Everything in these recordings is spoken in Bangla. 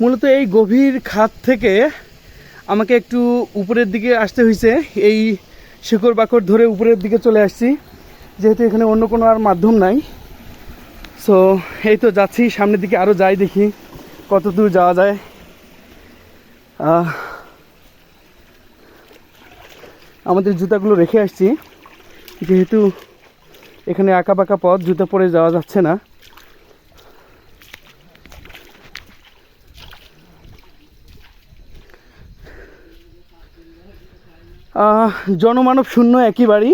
মূলত এই গভীর খাত থেকে আমাকে একটু উপরের দিকে আসতে হয়েছে। এই শিকড় বাকড় ধরে উপরের দিকে চলে আসছি। যেহেতু এখানে অন্য কোনো আর মাধ্যম নাই। সো এই তো যাচ্ছি, সামনের দিকে আরও যাই দেখি কত দূর যাওয়া যায়। আমাদের জুতাগুলো রেখে আসছি। যেহেতু এখানে আঁকা বাঁকা পথ, জুতো পরে যাওয়া যাচ্ছে না। জনমানব শূন্য বাড়ি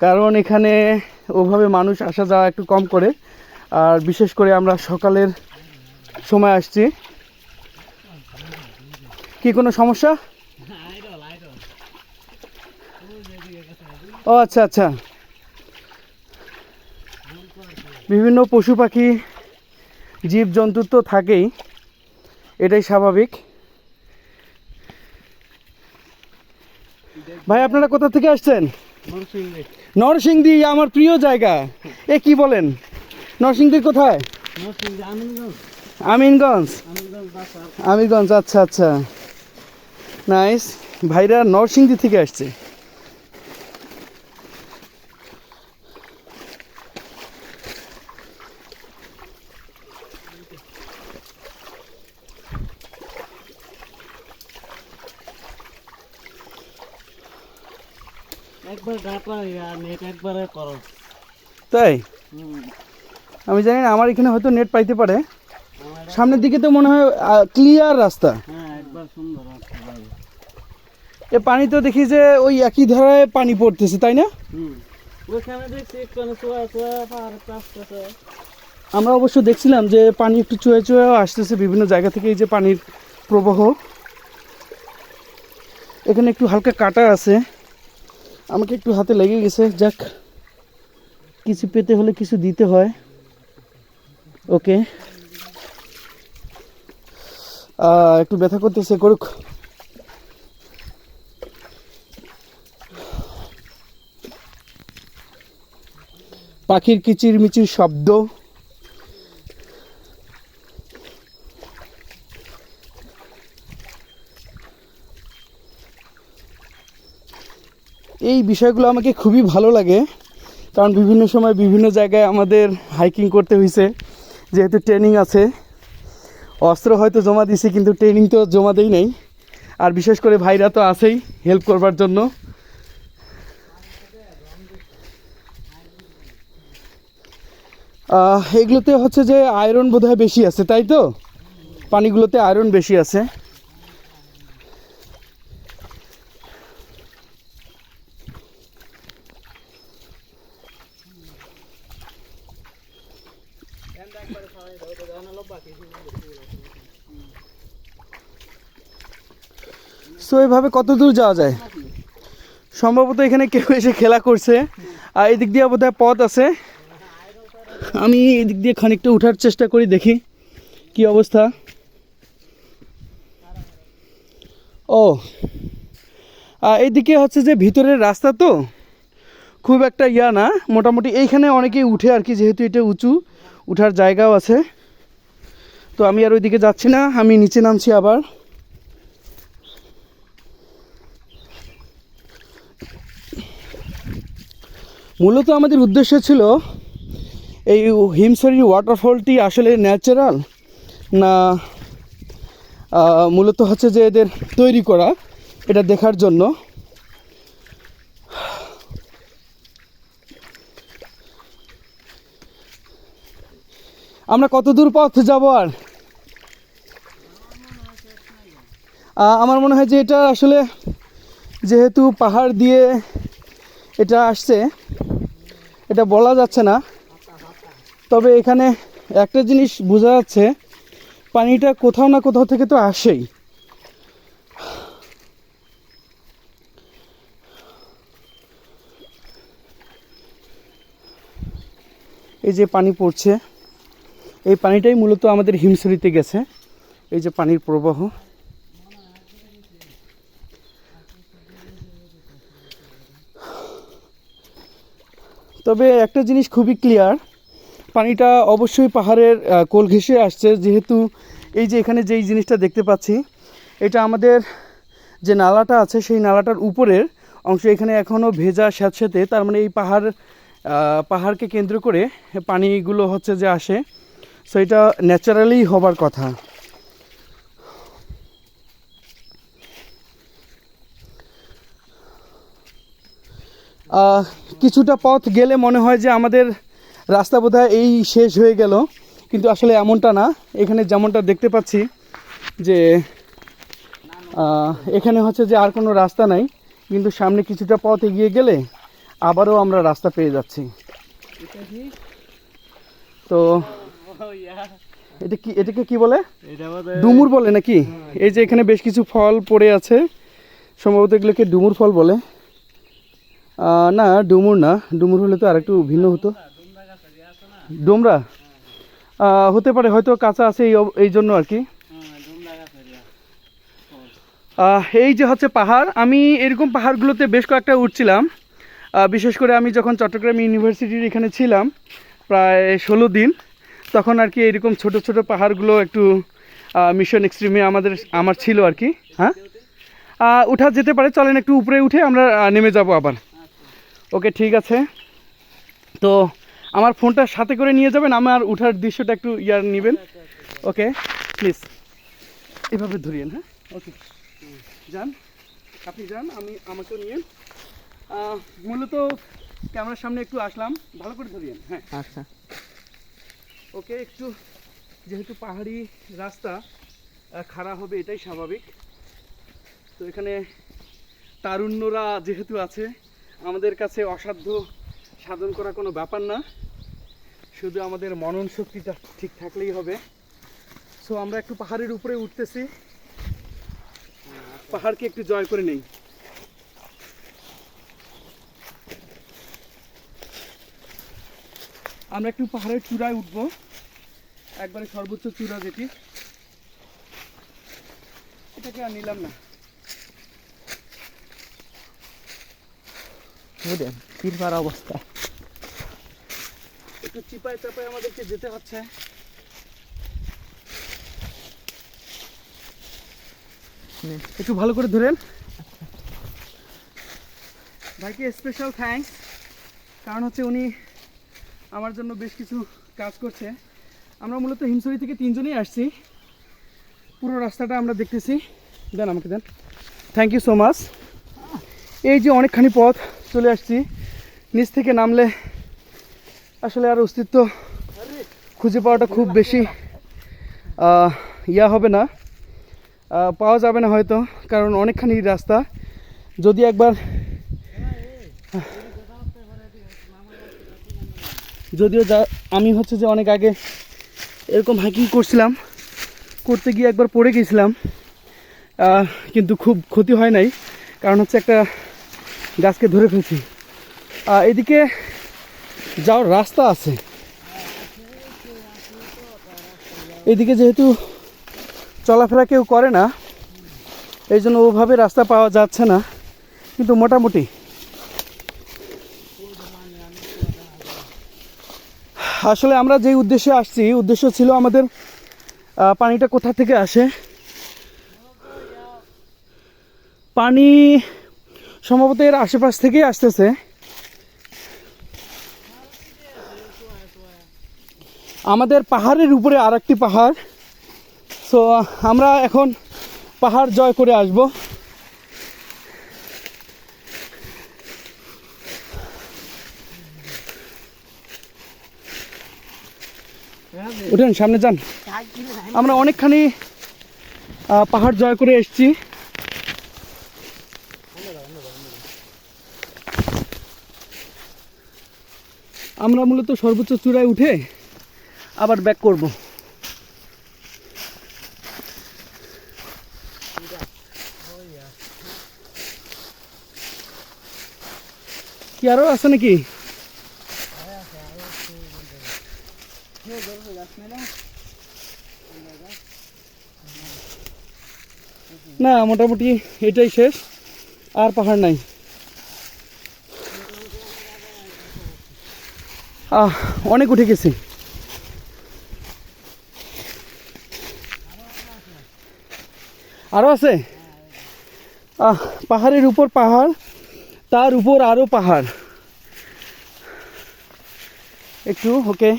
কারণ এখানে ওভাবে মানুষ আসা যাওয়া একটু কম করে। আর বিশেষ করে আমরা সকালের সময় আসছি। কি কোনো সমস্যা? ও আচ্ছা আচ্ছা। বিভিন্ন পশু পাখি, জীবজন্তু তো থাকেই। এটাই স্বাভাবিক। ভাই আপনারা কোথা থেকে আসছেন? নরসিংদী। আমার প্রিয় জায়গা। এ কি বলেন? নরসিংদীর কোথায়? আমিনগঞ্জ। আমিনগঞ্জ আচ্ছা আচ্ছা। নাইস। ভাইরা নরসিংদী থেকে আসছে। একবার ডাটা নেট একবারে করো। তাই? আমি জানি না আমার এখানে হয়তো নেট পাইতে পারে। সামনের দিকে তো মনে হয় ক্লিয়ার রাস্তা। হ্যাঁ এ পানি তো দেখি যে ওই একই ধারায় পানি পড়তেছে তাই না? আমরা অবশ্য দেখছিলাম যে পানি একটু চুয়ে চুয়ে আসতেছে বিভিন্ন জায়গা থেকে এই যে পানির প্রবাহ। এখানে একটু হালকা কাটা আছে। আমাকে একটু হাতে লেগে গেছে, যাক। কিছু পেতে হলে কিছু দিতে হয়। ওকে। একটু ব্যথা করতেছে, করুক। পাখির কিচির মিচির শব্দ। এই বিষয়গুলো আমাকে খুবই ভালো লাগে, কারণ বিভিন্ন সময় বিভিন্ন জায়গায় আমাদের হাইকিং করতে হয়েছে যেহেতু ট্রেনিং আছে। অস্ত্র হয়তো জমা দিছি, কিন্তু ট্রেনিং তো জমা দেই নাই। আর বিশেষ করে ভাইরা তো আছেই হেল্প করবার জন্য। এগুলোতে হচ্ছে যে আয়রন বোধহয় বেশি আছে, তাই তো? পানিগুলোতে আয়রন বেশি আছে। সো এভাবে কত দূর যাওয়া যায়? সম্ভবত এখানে কেউ এসে খেলা করছে। আর এদিক দিয়ে বোধহয় পথ আছে। আমি এদিক দিয়ে খানিকটা ওঠার চেষ্টা করি, দেখি কি অবস্থা। ও এইদিকে হচ্ছে যে ভিতরের রাস্তা তো, খুব একটা ইয়া না। মোটামুটি এইখানে অনেকেই উঠে আর কি, যেহেতু এটা উঁচু, উঠার জায়গাও আছে। তো আমি আর ওইদিকে যাচ্ছি না, আমি নিচে নামছি আবার। মূলত আমাদের উদ্দেশ্য ছিল, এই হিমসরি ওয়াটারফলটি আসলে ন্যাচারাল না মূলত হচ্ছে যে এদের তৈরি করা, এটা দেখার জন্য। আমরা কত দূর পথ যাব আর আহ, আমার মনে হয় যে এটা আসলে যেহেতু পাহাড় দিয়ে এটা আসছে, এটা বলা যাচ্ছে না। তবে এখানে একটা জিনিস বোঝা যাচ্ছে, পানিটা কোথাও না কোথাও থেকে তো আসেই। এই যে পানি পড়ছে, এই পানিটাই মূলত আমাদের হিমসরিতে গেছে। এই যে পানির প্রবাহ। তবে একটা জিনিস খুবই ক্লিয়ার পানিটা অবশ্যই পাহাড়ের কোল ঘেঁষে আসছে। যেহেতু এই যে এখানে যেই জিনিসটা দেখতে পাচ্ছি এটা আমাদের যে নালাটা আছে সেই নালাটার উপরের অংশ এখানে এখনও ভেজা স্যাঁতস্যাঁতে তার মানে এই পাহাড় পাহাড়কে কেন্দ্র করে পানিগুলো হচ্ছে যে আসে। সো এটা ন্যাচারালি হবার কথা। আহ, কিছুটা পথ গেলে মনে হয় যে আমাদের রাস্তা বোধহয় এই শেষ হয়ে গেল। কিন্তু আসলে এমনটা না। এখানে যেমনটা দেখতে পাচ্ছি যে এখানে হচ্ছে যে আর কোনো রাস্তা নাই। কিন্তু সামনে কিছুটা পথ এগিয়ে গেলে আবারও আমরা রাস্তা পেয়ে যাচ্ছি। তো এটা কি এটাকে কি বলে? এটা ডুমুর বলে নাকি? এই যে এখানে বেশ কিছু ফল পড়ে আছে। সম্ভবত এগুলোকে ডুমুর ফল বলে। না, ডুমুর না। ডুমুর হলে তো আরেকটু ভিন্ন হতো। ডোমরা? হতে পারে, হয়তো কাঁচা আছে এই এই জন্য আর কি এই যে হচ্ছে পাহাড়, আমি এরকম পাহাড়গুলোতে বেশ কয়েকটা উঠছিলাম। বিশেষ করে আমি যখন চট্টগ্রাম ইউনিভার্সিটির এখানে ছিলাম, প্রায় ষোলো দিন, তখন আর কি এরকম ছোট ছোট পাহাড়গুলো একটু মিশন এক্সট্রিমে আমাদের, আমার ছিল আর কি হ্যাঁ উঠা যেতে পারে, চলেন একটু উপরে উঠে আমরা নেমে যাব আবার। ওকে ঠিক আছে। তো আমার ফোনটা সাথে করে নিয়ে যাবেন আমার উঠার দৃশ্যটা একটু ইয়ার নেবেন। ওকে প্লিজ এভাবে ধরিয়েন হ্যাঁ? ওকে। যান আপনি যান আমি আমাকেও নিয়ে। মূলত ক্যামেরার সামনে একটু আসলাম ভালো করে ধরিয়েন হ্যাঁ। আচ্ছা। ওকে একটু যেহেতু পাহাড়ি রাস্তা খাড়া হবে এটাই স্বাভাবিক। তো এখানে তারুণ্যরা যেহেতু আছে আমাদের কাছে অসাধ্য সাধন করা কোনো ব্যাপার না। শুধু আমাদের মনন শক্তিটা ঠিক থাকলেই হবে। সো আমরা একটু পাহাড়ের উপরে উঠতেছি। পাহাড়কে একটু জয় করে নেই। আমরা একটু পাহাড়ের চূড়ায় উঠবো। একবারে সর্বোচ্চ চূড়া যেটি। এটাকে আর নিলাম না। বুঝলেন তিরপার অবস্থা। একটু চিপায় চাপায় আমাদেরকে যেতে হচ্ছে। একটু ভালো করে ধরেন। ভাইকে স্পেশাল থ্যাঙ্কস কারণ হচ্ছে উনি আমার জন্য বেশ কিছু কাজ করছে। আমরা মূলত হিমসরি থেকে তিনজনেই আসছি। পুরো রাস্তাটা আমরা দেখতেছি। দেন আমাকে দেন। থ্যাংক ইউ সো মাচ এই যে অনেকখানি পথ চলে আসছি। নিচ থেকে নামলে আসলে আর অস্তিত্ব খুঁজে পাওয়াটা খুব বেশি ইয়া হবে না। পাওয়া যাবে না হয়তো, কারণ অনেকখানি রাস্তা। যদি একবার, যদিও যা, আমি হচ্ছে যে অনেক আগে এরকম হাইকিং করছিলাম, করতে গিয়ে একবার পড়ে গেছিলাম কিন্তু খুব ক্ষতি হয় নাই। কারণ হচ্ছে একটা গাছকে ধরে ফেলছি। আহ, এদিকে যাওয়ার রাস্তা আছে। এদিকে যেহেতু চলাফেরা কেউ করে না এই জন্য ওভাবে রাস্তা পাওয়া যাচ্ছে না কিন্তু মোটামুটি। আসলে আমরা যেই উদ্দেশ্যে আসছি উদ্দেশ্য ছিল আমাদের পানিটা কোথা থেকে আসে? পানি সম্ভবত এর আশেপাশ থেকেই আসতেছে। আমাদের পাহাড়ের উপরে আর একটি পাহাড়। সো আমরা এখন পাহাড় জয় করে আসব। উঠেন, সামনে যান। আমরা অনেকখানি পাহাড় জয় করে এসেছি। আমরা মূলত সর্বোচ্চ চূড়ায় উঠে আবার ব্যাক করব। কি আরও আছে নাকি? না, মোটামুটি এটাই শেষ। আর পাহাড় নাই। অনেক উঠে গেছি। আরও আছে? আহ, পাহাড়ের উপর পাহাড়, তার উপর আরও পাহাড়। একটু ওকে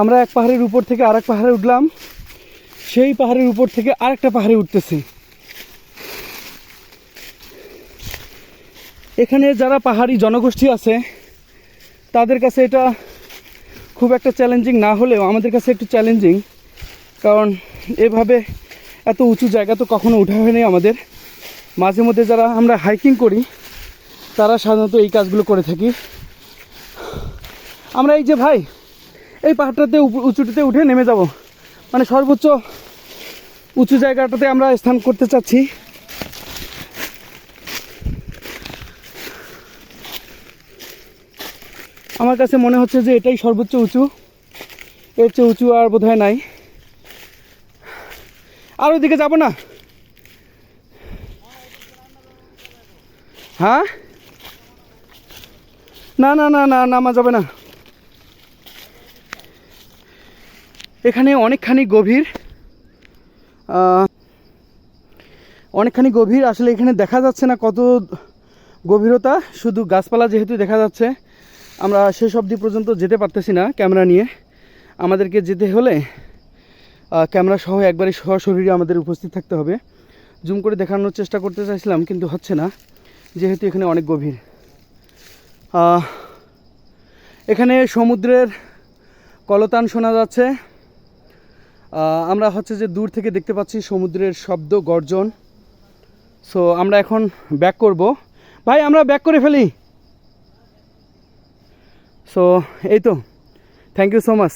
আমরা এক পাহাড়ের উপর থেকে আরেক পাহাড়ে উঠলাম। সেই পাহাড়ের উপর থেকে আরেকটা পাহাড়ে উঠতেছি। এখানে যারা পাহাড়ি জনগোষ্ঠী আছে, তাদের কাছে এটা খুব একটা চ্যালেঞ্জিং না হলেও আমাদের কাছে একটু চ্যালেঞ্জিং কারণ এভাবে এত উঁচু জায়গা তো কখনো উঠা হয়নি আমাদের। মাঝে মধ্যে যারা আমরা হাইকিং করি, তারা সাধারণত এই কাজগুলো করে থাকি। আমরা এই যে ভাই এই পাহাড়টাতে উঁচুটিতে উঠে নেমে যাব। মানে সর্বোচ্চ উঁচু জায়গাটাতে আমরা স্থান করতে চাচ্ছি। আমার কাছে মনে হচ্ছে যে এটাই সর্বোচ্চ উঁচু। এর চেয়ে উঁচু আর বোধহয় নাই। আর ওইদিকে যাব না? হ্যাঁ? না না না না, নামা যাবে না। এখানে অনেকখানি গভীর অনেকখানি গভীর। আসলে এখানে দেখা যাচ্ছে না কত গভীরতা, শুধু গাছপালা যেহেতু দেখা যাচ্ছে। আমরা শেষ অবধি পর্যন্ত যেতে পারতেছি না ক্যামেরা নিয়ে। আমাদেরকে যেতে হলে ক্যামেরা সহ একবারে সশরীরে আমাদের উপস্থিত থাকতে হবে। জুম করে দেখানোর চেষ্টা করতে চাইছিলাম, কিন্তু হচ্ছে না, যেহেতু এখানে অনেক গভীর। এখানে সমুদ্রের কলতান শোনা যাচ্ছে। আমরা হচ্ছে যে দূর থেকে দেখতে পাচ্ছি সমুদ্রের শব্দ, গর্জন। সো আমরা এখন ব্যাক করব। ভাই, আমরা ব্যাক করে ফেলি। সো এই তো। Thank you so much